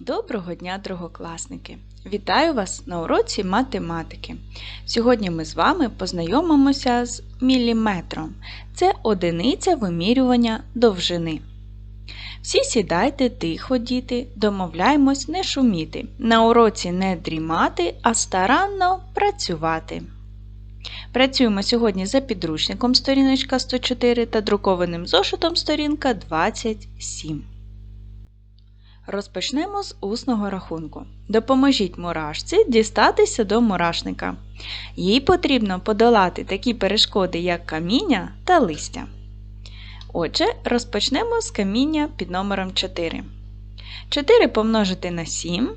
Доброго дня, другокласники! Вітаю вас на уроці математики. Сьогодні ми з вами познайомимося з міліметром. Це одиниця вимірювання довжини. Всі сідайте тихо, діти, домовляємось не шуміти. На уроці не дрімати, а старанно працювати. Працюємо сьогодні за підручником сторіночка 104 та друкованим зошитом сторінка 27. Розпочнемо з усного рахунку. Допоможіть мурашці дістатися до мурашника. Їй потрібно подолати такі перешкоди, як каміння та листя. Отже, розпочнемо з каміння під номером 4. 4 помножити на 7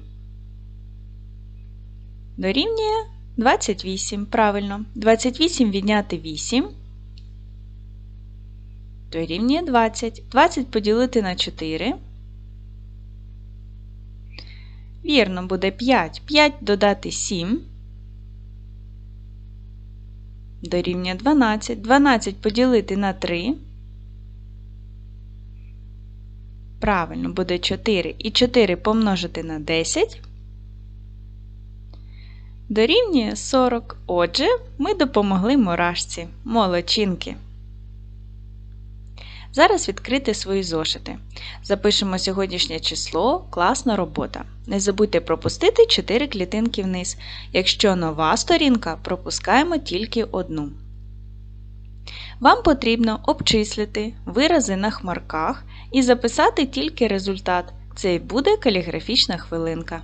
дорівнює 28. Правильно. 28 відняти 8 дорівнює 20. 20 поділити на 4. Вірно, буде 5. 5 додати 7. Дорівнює 12. 12 поділити на 3. Правильно, буде 4. І 4 помножити на 10. Дорівнює 40. Отже, ми допомогли мурашці. Молодчинки. Зараз відкрити свої зошити. Запишемо сьогоднішнє число, класна робота. Не забудьте пропустити 4 клітинки вниз. Якщо нова сторінка, пропускаємо тільки одну. Вам потрібно обчислити вирази на хмарках і записати тільки результат. Це і буде каліграфічна хвилинка.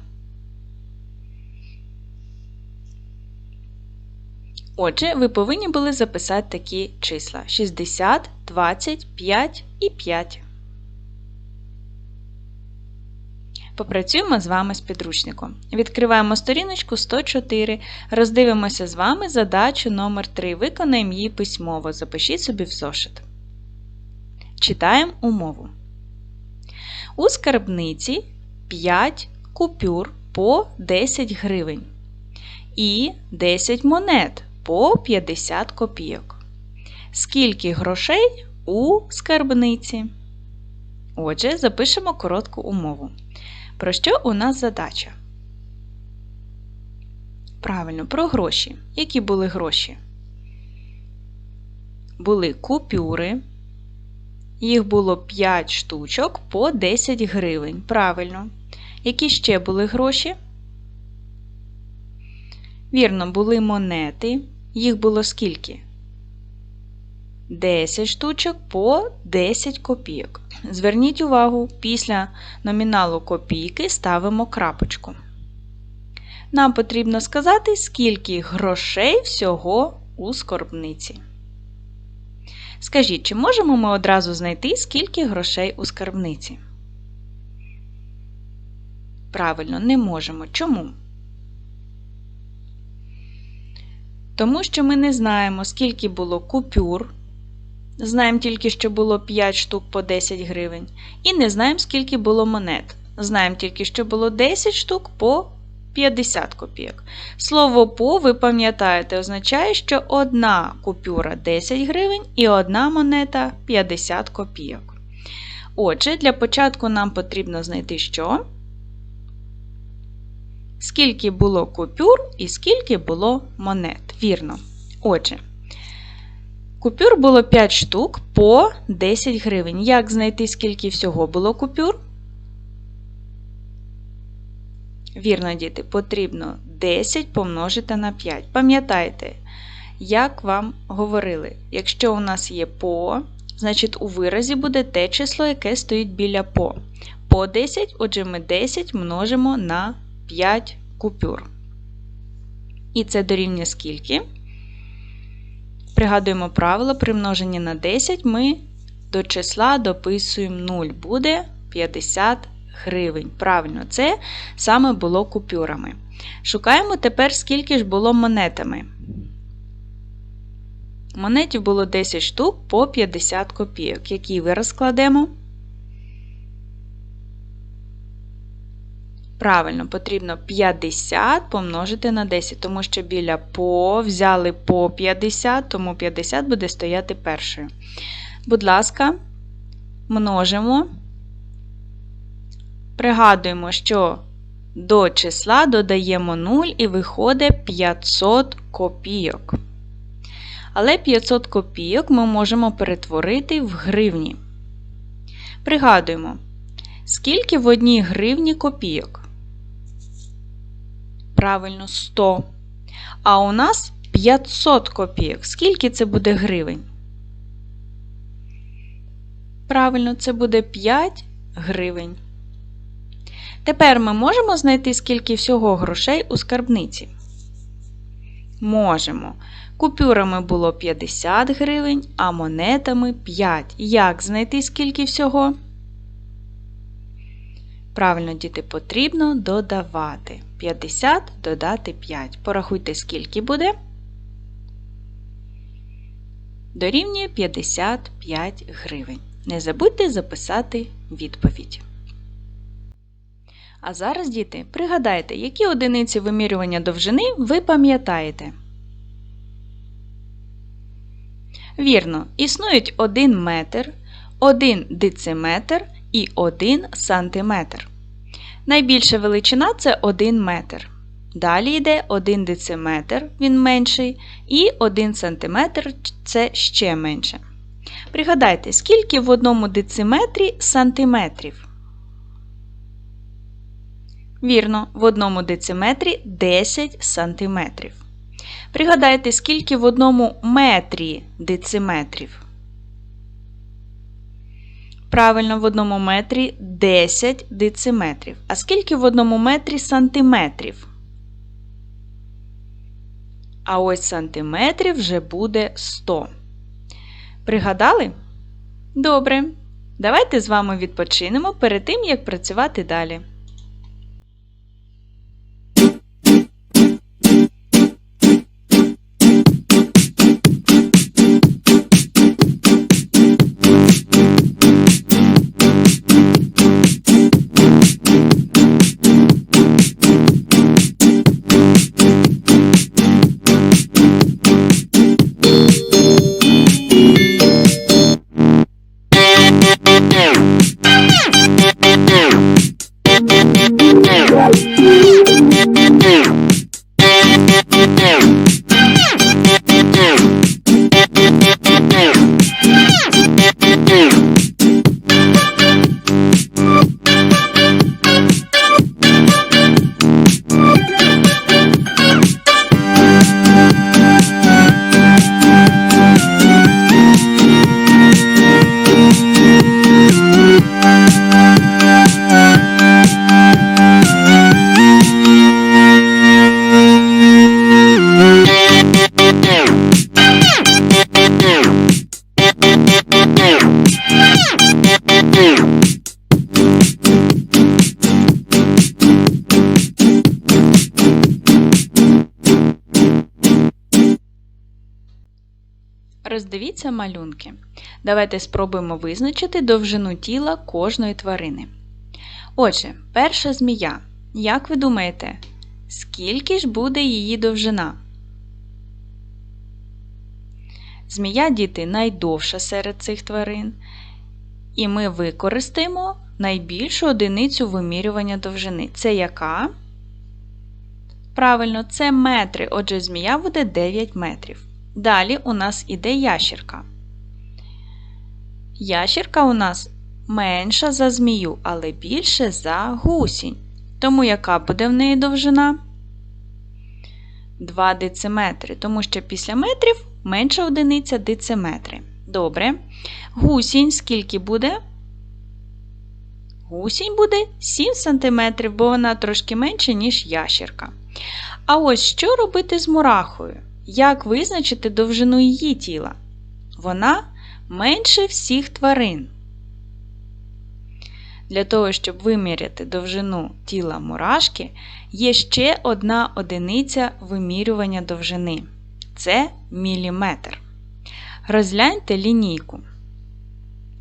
Отже, ви повинні були записати такі числа 60, 20, 5 і 5. Попрацюємо з вами з підручником. Відкриваємо сторіночку 104, роздивимося з вами задачу номер 3 Виконаємо її письмово. Запишіть собі в зошит. Читаємо умову. У скарбниці 5 купюр по 10 гривень і 10 монет по 50 копійок. Скільки грошей у скарбниці? Отже, запишемо коротку умову. Про що у нас задача? Правильно, про гроші. Які були гроші? Були купюри. Їх було 5 штучок по 10 гривень. Правильно. Які ще були гроші? Вірно, були монети. Їх було скільки? 10 штучок по 10 копійок. Зверніть увагу, після номіналу копійки ставимо крапочку. Нам потрібно сказати, скільки грошей всього у скарбниці. Скажіть, чи можемо ми одразу знайти, скільки грошей у скарбниці? Правильно, не можемо. Чому? Тому що ми не знаємо, скільки було купюр. Знаємо тільки, що було 5 штук по 10 гривень. І не знаємо, скільки було монет. Знаємо тільки, що було 10 штук по 50 копійок. Слово по, ви пам'ятаєте, означає, що одна купюра 10 гривень і одна монета 50 копійок. Отже, для початку нам потрібно знайти що? Скільки було купюр і скільки було монет. Вірно. Отже, купюр було 5 штук по 10 гривень. Як знайти, скільки всього було купюр? Вірно, діти, потрібно 10 помножити на 5. Пам'ятайте, як вам говорили, якщо у нас є по, значить у виразі буде те число, яке стоїть біля по. По 10, отже, ми 10 множимо на 5 купюр. І це дорівнює скільки? Пригадуємо правило, при множенні на 10 ми до числа дописуємо 0, буде 50 гривень. Правильно, це саме було купюрами. Шукаємо тепер, скільки ж було монетами. Монетів було 10 штук по 50 копійок. Який вираз складемо? Правильно, потрібно 50 помножити на 10, тому що біля по взяли по 50, тому 50 буде стояти першою. Будь ласка, множимо Пригадуємо, що до числа додаємо 0 і виходить 500 копійок. Але 500 копійок ми можемо перетворити в гривні. Пригадуємо, скільки в одній гривні копійок? Правильно, 100. А у нас 500 копійок. Скільки це буде гривень? Правильно, це буде 5 гривень. Тепер ми можемо знайти, скільки всього грошей у скарбниці. Можемо. Купюрами було 50 гривень, а монетами 5. Як знайти скільки всього? Правильно, діти, потрібно додавати. 50 додати 5. Порахуйте, скільки буде. Дорівнює 55 гривень. Не забудьте записати відповідь. А зараз, діти, пригадайте, які одиниці вимірювання довжини ви пам'ятаєте. Вірно, існують 1 метр, 1 дециметр і 1 сантиметр. Найбільша величина це 1 метр. Далі йде 1 дециметр, він менший, і 1 сантиметр це ще менше. Пригадайте, скільки в одному дециметрі сантиметрів? Вірно, в одному дециметрі 10 сантиметрів. Пригадайте, скільки в одному метрі дециметрів. Правильно, в одному метрі 10 дециметрів. А скільки в одному метрі сантиметрів? А ось сантиметрів вже буде 100. Пригадали? Добре. Давайте з вами відпочинемо перед тим, як працювати далі. Роздивіться малюнки. Давайте спробуємо визначити довжину тіла кожної тварини. Отже, перша змія. Як ви думаєте, скільки ж буде її довжина? Змія діти найдовша серед цих тварин. І ми використаємо найбільшу одиницю вимірювання довжини. Це яка? Правильно, це метри. Отже, змія буде 9 метрів. Далі у нас іде ящірка. Ящірка у нас менша за змію, але більше за гусінь. Тому яка буде в неї довжина? 2 дециметри, тому що після метрів менша одиниця дециметри. Добре. Гусінь скільки буде? Гусінь буде 7 см, бо вона трошки менша, ніж ящірка. А ось що робити з мурахою? Як визначити довжину її тіла? Вона менше всіх тварин. Для того, щоб виміряти довжину тіла мурашки, є ще одна одиниця вимірювання довжини це міліметр. Розгляньте лінійку.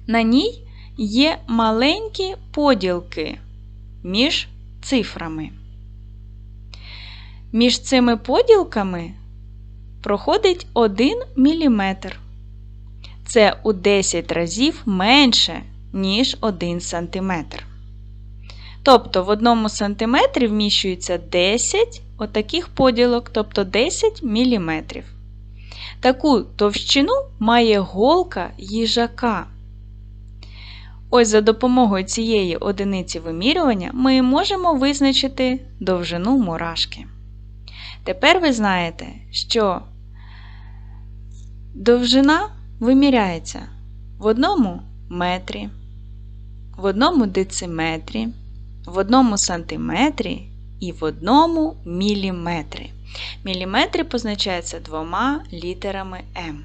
На ній є маленькі поділки між цифрами. Між цими поділками проходить 1 мм. Це у 10 разів менше, ніж 1 см. Тобто в одному сантиметрі вміщується 10 отаких поділок, тобто 10 мм. Таку товщину має голка їжака. Ось за допомогою цієї одиниці вимірювання ми можемо визначити довжину мурашки. Тепер ви знаєте, що довжина виміряється в одному метрі, в одному дециметрі, в одному сантиметрі і в одному міліметрі. Міліметри позначаються двома літерами М.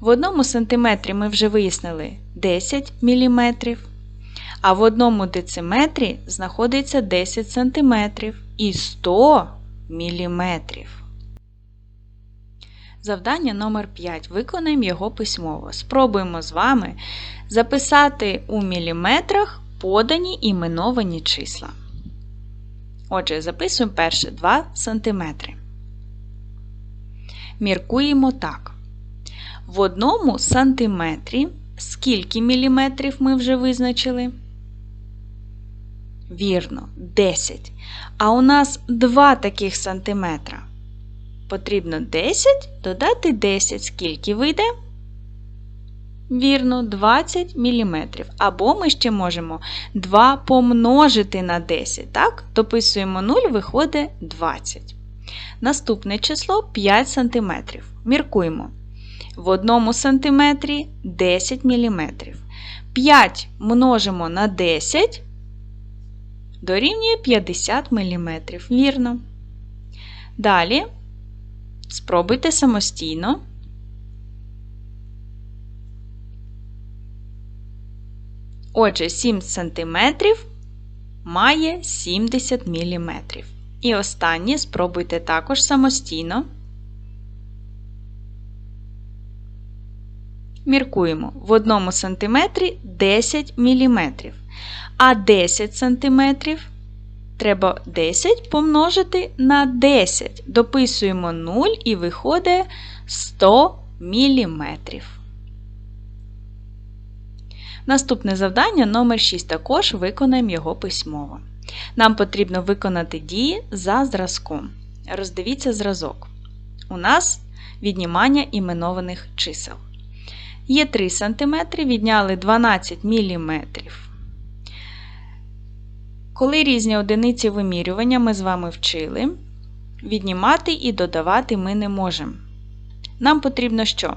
В одному сантиметрі ми вже вияснили 10 мм, а в одному дециметрі знаходиться 10 см і 100 мм. Завдання номер 5 Виконаємо його письмово. Спробуємо з вами записати у міліметрах подані іменовані числа. Отже, записуємо перше 2 см. Міркуємо так. В одному сантиметрі скільки міліметрів ми вже визначили? Вірно, 10. А у нас 2 таких сантиметра. Потрібно 10 додати 10. Скільки вийде? Вірно, 20 мм. Або ми ще можемо 2 помножити на 10. Так? Дописуємо 0, виходить 20. Наступне число 5 см. Міркуємо. В одному сантиметрі 10 мм. 5 множимо на 10 дорівнює 50 мм. Вірно. Далі спробуйте самостійно. Отже, 7 см має 70 мм. І останнє спробуйте також самостійно. Міркуємо, в 1 см 10 мм. А 10 см треба 10 помножити на 10. Дописуємо 0 і виходить 100 мм. Наступне завдання номер 6 також виконаємо його письмово. Нам потрібно виконати дії за зразком. Роздивіться зразок. У нас віднімання іменованих чисел. Є 3 см, відняли 12 мм. Коли різні одиниці вимірювання ми з вами вчили, віднімати і додавати ми не можемо. Нам потрібно що?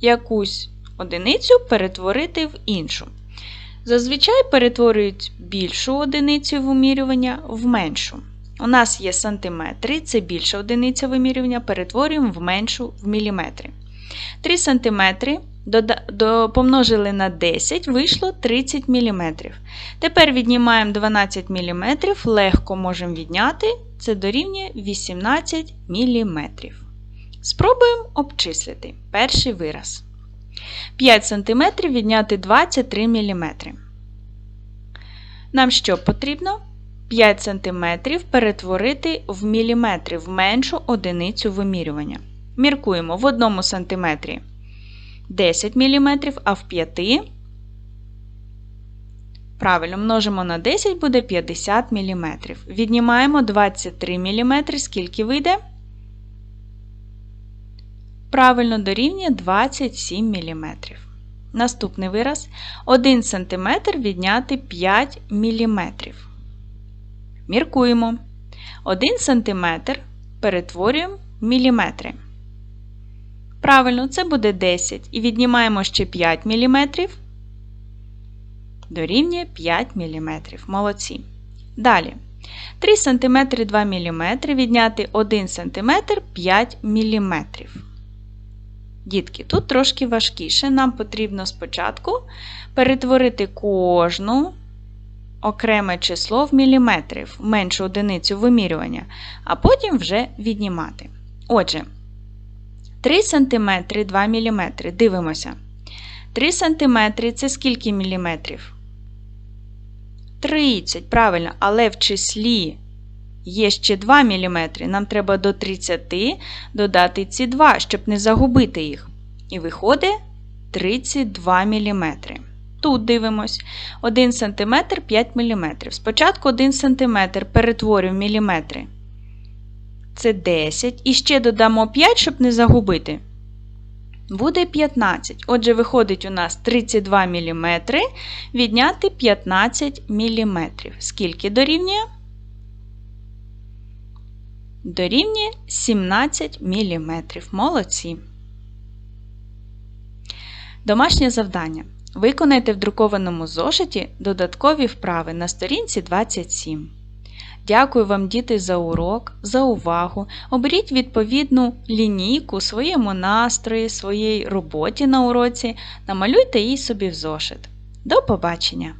Якусь одиницю перетворити в іншу. Зазвичай перетворюють більшу одиницю вимірювання в меншу. У нас є сантиметри, це більша одиниця вимірювання, перетворюємо в меншу в міліметри. 3 см помножили на 10, вийшло 30 мм. Тепер віднімаємо 12 мм, легко можемо відняти, це дорівнює 18 мм. Спробуємо обчислити перший вираз. 5 см відняти 23 мм. Нам що потрібно? 5 см перетворити в міліметри в меншу одиницю вимірювання. Міркуємо в 1 см 10 мм, а в 5 Правильно, множимо на 10 буде 50 мм. Віднімаємо 23 мм, скільки вийде? Правильно дорівнює 27 мм. Наступний вираз 1 см відняти 5 мм. Міркуємо. 1 см перетворюємо в міліметри. Правильно, це буде 10. І віднімаємо ще 5 мм. Дорівнює 5 мм. Молодці. Далі. 3 см 2 мм відняти 1 см 5 мм. Дітки, тут трошки важкіше. Нам потрібно спочатку перетворити кожну окреме число в міліметри, в меншу одиницю вимірювання, а потім вже віднімати. Отже, 3 см 2 мм. Дивимося. 3 см це скільки міліметрів? 30, правильно, але в числі є ще 2 мм. Нам треба до 30 додати ці 2, щоб не загубити їх. І виходить 32 мм. Тут дивимось 1 см 5 мм. Спочатку 1 см перетворюємо в міліметри. Це 10. І ще додамо 5, щоб не загубити. Буде 15. Отже, виходить у нас 32 мм відняти 15 мм. Скільки дорівнює? Дорівнює 17 мм. Молодці. Домашнє завдання. Виконайте в друкованому зошиті додаткові вправи на сторінці 27. Дякую вам, діти, за урок, за увагу. Оберіть відповідну лінійку своєму настрої, своїй роботі на уроці, намалюйте її собі в зошит. До побачення!